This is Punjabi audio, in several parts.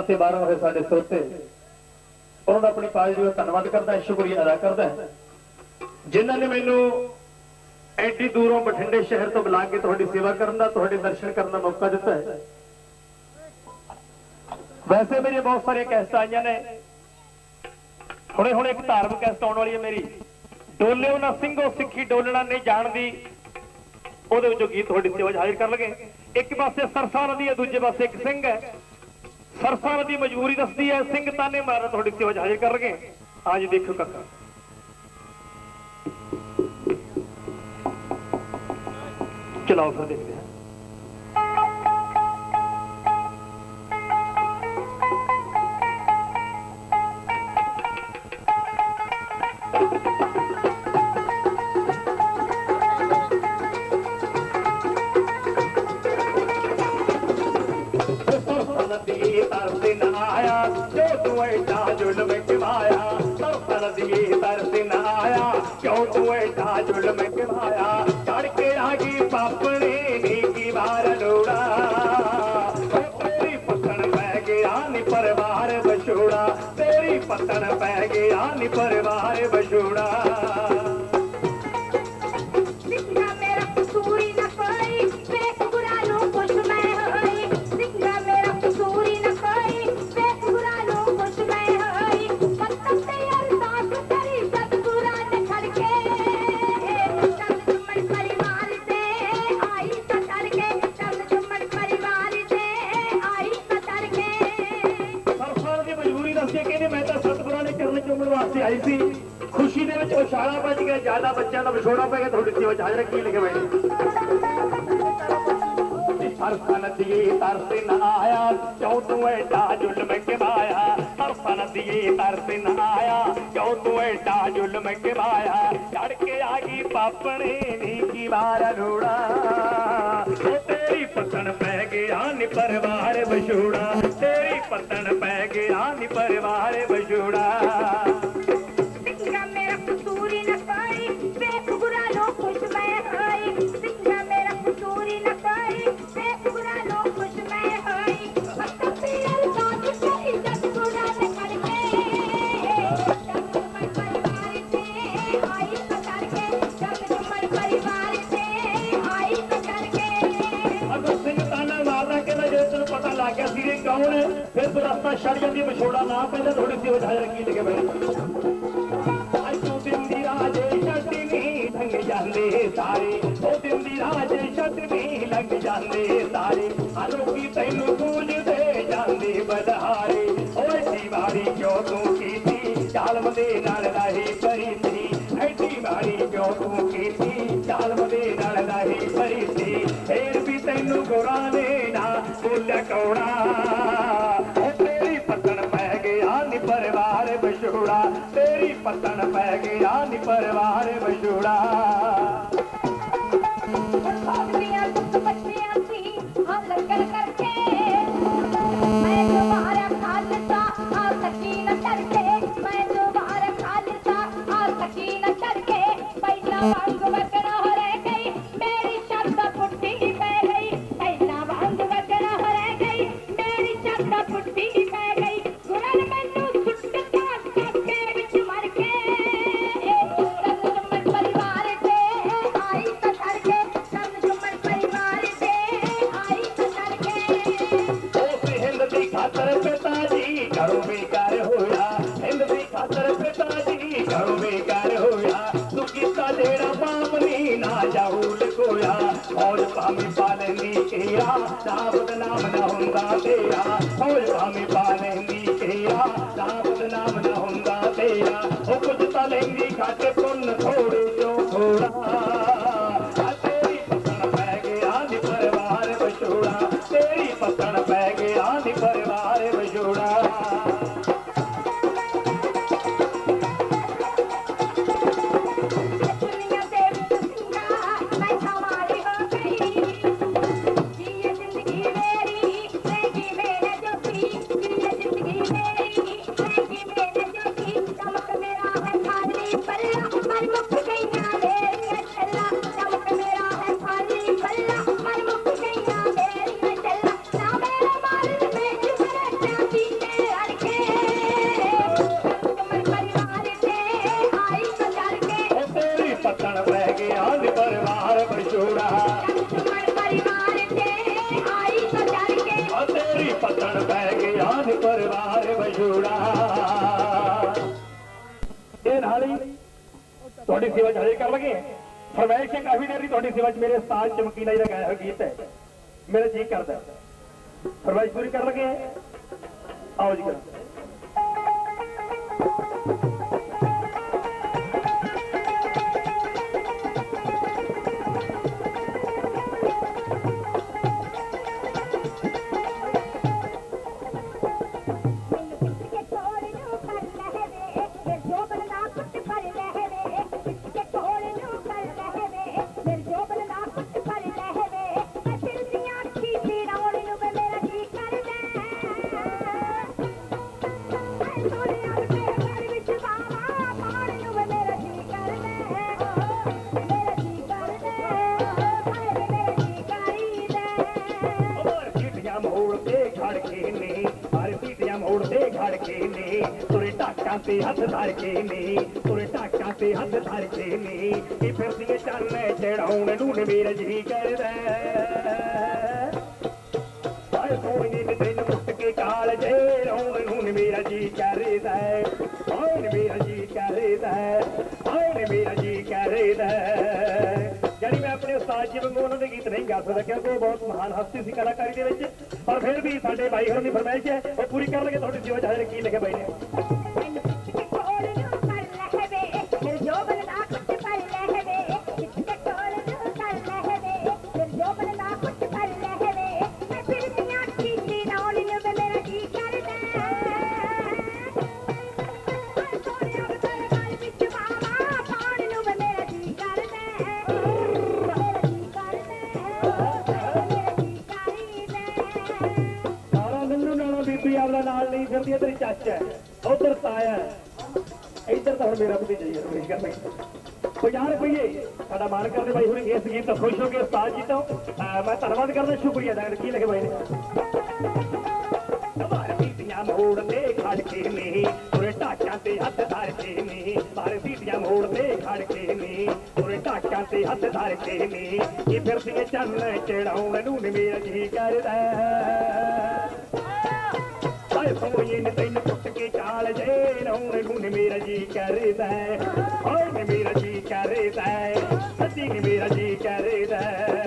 ਅਤੇ ਬਾਹਰੋਂ ਹੋਏ ਸਾਡੇ ਸਰੋਤੇ ਉਹਨਾਂ ਦਾ ਆਪਣੀ ਪਾਲਜੀ ਦਾ ਧੰਨਵਾਦ ਕਰਦਾ ਹਾਂ ਸ਼ੁਕਰੀਆ ਅਦਾ ਕਰਦਾ ਹਾਂ ਜਿਨ੍ਹਾਂ ਨੇ ਮੈਨੂੰ ਐਡੀ ਦੂਰੋਂ ਬਠਿੰਡੇ ਸ਼ਹਿਰ ਤੋਂ ਬੁਲਾ ਕੇ ਤੁਹਾਡੀ ਸੇਵਾ ਕਰਨ ਦਾ, ਤੁਹਾਡੇ ਦਰਸ਼ਨ ਕਰਨ ਦਾ ਮੌਕਾ ਦਿੱਤਾ ਹੈ। ਵੈਸੇ ਮੇਰੇ ਬਹੁਤ ਸਾਰੀਆਂ ਕੈਸਟਾਂ ਆਈਆਂ ਨੇ। ਹੁਣੇ ਹੁਣੇ ਇੱਕ ਧਾਰਮਿਕ ਕੈਸਟ ਆਉਣ ਵਾਲੀ ਹੈ ਮੇਰੀ। ਡੋਲਿਓ ਨਾ ਸਿੰਘੋ ਸਿੱਖੀ ਡੋਲਣਾ ਨਹੀਂ ਜਾਣਦੀ। ਉਹਦੇ ਵਿੱਚੋਂ ਗੀਤ ਤੁਹਾਡੀ ਸੇਵਾ 'ਚ ਹਾਜ਼ਰ ਕਰ ਲਗੇ ਇੱਕ ਪਾਸੇ ਸਰਸਾ ਨਦੀ ਹੈ, ਦੂਜੇ ਪਾਸੇ ਇੱਕ ਸਿੰਘ ਹੈ। ਸਰਸਾ ਨਦੀ ਮਜਬੂਰੀ ਦੱਸਦੀ ਹੈ, ਸਿੰਘ ਤਾਨੇ ਮਾਰਨ ਤੁਹਾਡੀ ਸੇਵਾ 'ਚ ਹਾਜ਼ਰ ਕਰ ਲਗੇ ਅੱਜ ਦੇਖੋ ਕਾਕਾ। चलाओ फिर देखते हैं। चो तूं आया में ਤੇਰੀ ਪੈ ਗਿਆ ਨੀ ਪਰਿਵਾਰ ਵਿਛੋੜਾ ਗਿਆ ਜ਼ਿਆਦਾ ਬੱਚਿਆਂ ਦਾ ਵਿਛੋੜਾ ਪੈ ਗਿਆ, ਤੁਹਾਡੀ ਸੇਵਾ ਚ ਹਾਜ਼ਰ ਕੀ ਲਿਖੇ ਬੈਠੇ ਸਰਸਾ ਨਦੀਏ ਤਰਸ ਨਾ ਆਇਆ, ਕਿਉਂ ਤੂੰ ਐਡਾ ਜ਼ੁਲਮ ਕਮਾਇਆ ਸਰਸਾ ਨਦੀਏ ਤਰਸ ਨਾ ਆਇਆ, ਕਿਉਂ ਤੂੰ ਐਡਾ ਜ਼ੁਲਮ ਕਮਾਇਆ ਚੜ ਕੇ ਆ ਗਈ ਪਾਪਣੇ ਨੀ ਕੀ ਵਾਰ ਲੋੜਾ ਉਹ ਤੇਰੀ ਪਤਨ ਪੈ ਗਿਆ ਨੀ ਪਰਿਵਾਰ ਵਿਛੋੜਾ। ਤੇਰੀ ਪਤਨ ਪੈ ਗਿਆ ਨੀ ਪਰਿਵਾਰ ਵਿਛੋੜਾ। ਤੂੰ ਛੱਡ ਜਾਂਦੀ ਵਿਛੋੜਾ ਨਾ ਪੈਂਦਾ ਥੋੜੀ ਸੀ ਵਜਾਇਆ ਕੀ ਲਿਖੇ ਬੈਠੇ। ਅੱਜ ਤੂੰ ਦਿੰਦੀ ਰਾਜੇ ਛੱਡ ਨਹੀਂ, ਲੰਘ ਜਾਂਦੇ ਸਾਰੇ। ਉਹ ਦਿੰਦੀ ਰਾਜੇ ਛੱਡ ਨਹੀਂ, ਲੰਘ ਜਾਂਦੇ ਸਾਰੇ। ਆ ਲੋਕੀ ਤੈਨੂੰ ਪੂਜਦੇ ਜਾਂਦੇ ਬਧਾਰੇ ਓਏ ਦੀਵਾਰੀ ਕਿਉਂ ਤੂੰ ਕੀਤੀ? ਜ਼ਾਲਮ ਦੇ ਪਰਿਵਾਰ ਵਿਛੋੜਾ ਤੇਰੀ ਪਤਨ ਪੈ ਗਿਆ ਨੀ ਪਰਿਵਾਰ ਵਿਛੋੜਾ ਸਾਡੀਆਂ ਪੁੱਤ ਬੱਚਿਆਂ ਸੀ ਹਾਂ ਲੰਗਰ ਕਰਕੇ, ਮੈਂ ਦੁਬਾਰਾ ਖਾਲਸਾ ਆ ਸਕੀ ਨਾ ਚੜਕੇ ਮੈਂ ਦੁਬਾਰਾ ਖਾਲਸਾ ਆ ਸਕੀ ਨਾ ਚੜਕੇ ਪਹਿਲਾਂ ਬੇਕਾਰ ਹੋਇਆ ਹਿੰਦ ਦੀ ਖਾਤਰ ਪਿਤਾ ਜੀ ਘਰੋਂ ਬੇਕਾਰ ਹੋਇਆ ਤੂੰ ਕੀਤਾ ਜਿਹੜਾ ਪਾਪਨੀ ਨਾ ਜਾਹੂ ਲਕੋਇਆ। ਫੌਜ ਭਾਵੇਂ ਪਾਲੈਂਦੀ ਕਿਹਾ ਤਾਂ ਬਦਨਾਮ ਨਾ ਹੁੰਦਾ ਤੇਰਾ। ਫੌਜ ਭਾਵੇਂ ਪਾਲੈਂਦੀ ਕਿਹਾ ਤਾਂ ਬਦਨਾਮ ਨਾ ਹੁੰਦਾ ਤੇਰਾ। ਉਹ ਕੁਝ ਤਾਂ ਲੈਂਦੀ ਘੱਟ ਪੁੰਨ ਥੋੜੇ ਇਹ ਨਾਲ ਹੀ ਤੁਹਾਡੀ ਸੇਵਾ ਚ ਹਾਜ਼ਰ ਕਰ ਲਗੇ ਫਰਮਾਇਸ਼ ਹੈ, ਕਾਫੀ ਦੇਰ ਦੀ ਤੁਹਾਡੀ ਸੇਵਾ ਚ ਮੇਰੇ ਉਸਤਾਦ ਚਮਕੀਲਾ ਜੀ ਦਾ ਗਾਇਆ ਹੋਇਆ ਗੀਤ ਹੈ। ਮੇਰਾ ਜੀ ਕਰਦਾ ਹੈ। ਫਰਮਾਇਸ਼ ਪੂਰੀ ਕਰ ਲਗੇ ਆਓ ਜੀ ਕਰੋ। ਤੇ ਹੱਥ ਧਰ ਕੇ ਨੇ, ਤੁਰੇ ਢਾਕਾਂ ਤੇ ਹੱਥ ਧਰ ਕੇ ਨੇ, ਇਹ ਫਿਰਦੀਆਂ ਚਾਨੇ ਚੜਾਉਣ ਨੂੰ ਨੀ ਮੇਰਾ ਜੀ ਕਰਦਾ ਹਾਏ ਸੋਹਣੀ ਨੀ ਤੈਨੂੰ ਕੁੱਟ ਕੇ ਕਾਲ ਜੇ ਰੌਣ ਨੂੰ ਨੀ ਮੇਰਾ ਜੀ ਕਰਦਾ ਹਾਏ ਨੀ ਮੇਰਾ ਜੀ ਕਰਦਾ ਹਾਏ ਨੀ ਮੇਰਾ ਜੀ ਕਰਦਾ ਜਿਹੜੀ ਮੈਂ ਆਪਣੇ ਉਸਤਾਦ ਜੀ ਵਾਂਗੂ ਉਹਨਾਂ ਦੇ ਗੀਤ ਨਹੀਂ ਗਾ ਸਕਦਾ, ਕਿਉਂਕਿ ਉਹ ਬਹੁਤ ਮਹਾਨ ਹਸਤੀ ਸੀ ਕਲਾਕਾਰੀ ਦੇ ਵਿੱਚ। ਪਰ ਫਿਰ ਵੀ ਸਾਡੇ ਭਾਈ ਹੋਰਾਂ ਦੀ ਫਰਮਾਇਸ਼ ਹੈ, ਉਹ ਪੂਰੀ ਕਰ ਲਗੇ, ਤੁਹਾਡੀ ਜੀਵਨ ਚਾਹੇ ਕੀ ਲਿਖੇ ਬਾਈ ਨੇ? ਨਾਲ ਹੈ, ਤੇਰੀ ਚਾਚਾ ਹੈ ਉਧਰ ਤਾਇਆ ਹੈ। ਇੱਧਰ ਤਾਂ ਹੁਣ ਮੇਰਾ ਭਤੀਜਾ ਹੀ ਰਮੇਸ਼ ਕਰ ਭਾਈ 50 ਰੁਪਏ ਸਾਡਾ ਮਾਨ ਕਰਦੇ ਬਾਈ ਹੁਣ ਇਸ ਗੀਤ ਤੋਂ ਖੁਸ਼ ਹੋ ਕੇ ਉਸਤਾਦ ਜੀ ਤੋਂ ਮੈਂ ਧੰਨਵਾਦ ਕਰਦਾ ਸ਼ੁਕਰੀਆ ਅਦਾ ਕੀ ਲਿਖੇ ਬਾਈ ਨੇ। ਬਾਹਰ ਬੀਬੀਆਂ ਮੋੜ ਤੇ ਖੜ ਕੇ ਨੇ ਤੁਰੇ ਢਾਕਾਂ ਤੇ ਹੱਥ ਧਰ ਕੇ ਨੇ ਬਾਹਰ ਬੀਬੀਆਂ ਮੋੜ ਤੇ ਖੜ ਕੇ ਨੇ ਤੁਰੇ ਢਾਕਾਂ ਤੇ ਹੱਥ ਧਰ ਕੇ ਨੇ ਇਹ ਫਿਰਦੀਆਂ ਚੰਨ ਚੜਾਉਣ ਨੂੰ ਮੇਰਾ ਜੀ ਕਰਦਾ। ਹਾਏ ਸੋਹਣੀਏ ਨੇ ਤੈਨੂੰ ਕੁੱਟ ਕੇ ਚਾਲ ਜੇ ਰੌਣ ਨੂੰ ਮੇਰਾ ਜੀ ਕਰਦਾ ਹਾਏ ਨੀ ਮੇਰਾ ਜੀ ਕਰਦਾ ਸੱਚੀ ਨੀ ਮੇਰਾ ਜੀ ਕਰਦਾ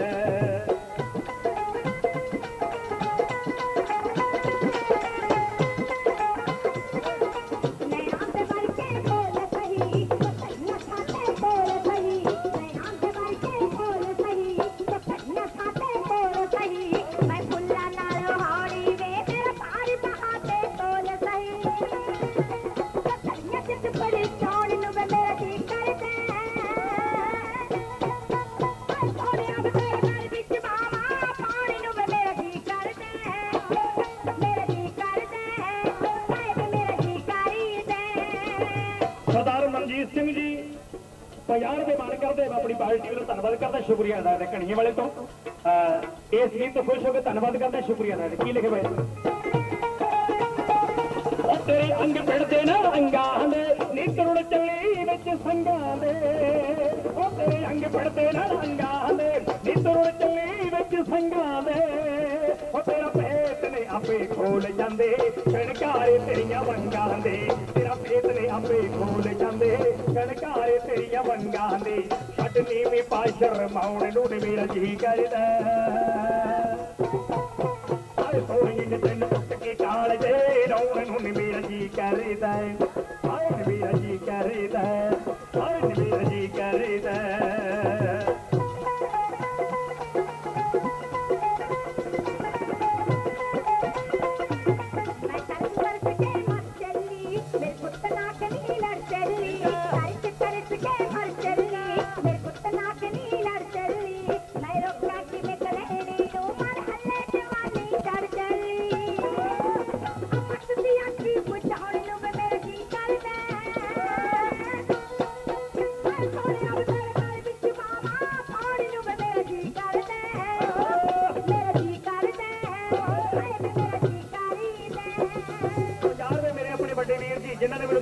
ਕਰਦੇ ਮੈਂ ਆਪਣੀ ਧੰਨਵਾਦ ਕਰਦਾ, ਸ਼ੁਕਰੀਆ ਅਦਾ ਕਰਦਾ ਕਣੀਏ ਵਾਲੇ ਤੋਂ। ਇਸ ਗੀਤ ਤੋਂ ਖੁਸ਼ ਹੋ ਕੇ ਧੰਨਵਾਦ ਕਰਦਾ, ਸ਼ੁਕਰੀਆ ਅਦਾ ਕੀ ਲਿਖੇ ਬਾਈ ਤੇਰੇ ਅੰਗ ਪਿੜਦੇ ਨਾ ਅੰਗਾਂ ਦੇ ਨੀ ਕਰੁੜ ਚੱਲੀ ਵਿੱਚ ਸੰਗਾਂ ਦੇ। ਉਹ ਤੇਰੇ ਅੰਗ ਪਿੜਦੇ ਨਾ ਅੰਗਾਂ ਦੇ ਨੀ ਕਰੁੜ ਚੱਲੀ ਵਿੱਚ ਸੰਗਾਂ ਦੇ। ਉਹ ਤੇਰਾ ਆਪੇ ਖੋਲ ਜਾਂਦੇ, ਛਣਕਾਰੇ ਤੇਰੀਆਂ ਵੰਗਾਂ ਦੇ। ਤੇਰਾ ਭੇਤ ਨੇ ਆਪੇ ਖੋਲ ਜਾਂਦੇ, ਛਣਕਾਰੇ ਤੇਰੀਆਂ ਵੰਗਾਂ ਦੇ। ਛੱਡ ਨੀਵੀਂ ਪਾ ਸ਼ਰਮਾਉਣ ਨੂੰ ਨੀ ਮੇਰਾ ਜੀ ਕਰਦਾ। ਹਾਏ ਸੋਹਣੀ ਨੇ ਤੈਨੂੰ ਕੁੱਟ ਕੇ ਕਾਲ ਜੇ ਰੋਣ ਨੂੰ ਨੀ ਮੇਰਾ ਜੀ ਕਰਦਾ। ਆਏ ਹਾਏ ਨੀ ਮੇਰਾ ਜੀ ਕਰਦਾ ਹੈ ਹਾਏ ਨੀ ਮੇਰਾ ਜੀ ਕਰਦਾ।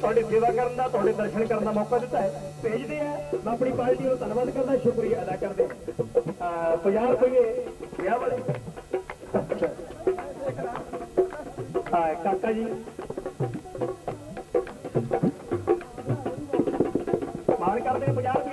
ਤੁਹਾਡੀ ਸੇਵਾ ਕਰਨ ਦਾ, ਤੁਹਾਡੇ ਦਰਸ਼ਨ ਕਰਨ ਦਾ ਮੌਕਾ ਦਿੱਤਾ ਹੈ। ਭੇਜਦੇ ਆ ਮੈਂ ਆਪਣੀ ਪਾਰਟੀ ਨੂੰ ਧੰਨਵਾਦ ਕਰਦਾ। ਸ਼ੁਕਰੀਆ ਅਦਾ ਕਰਦੇ ਆ 50 ਰੁਪਏ ਵਿਆਹ ਵਾਲੇ। ਹਾਂ, ਕਾਕਾ ਜੀ। ਮਾਨ ਕਰਦੇ 50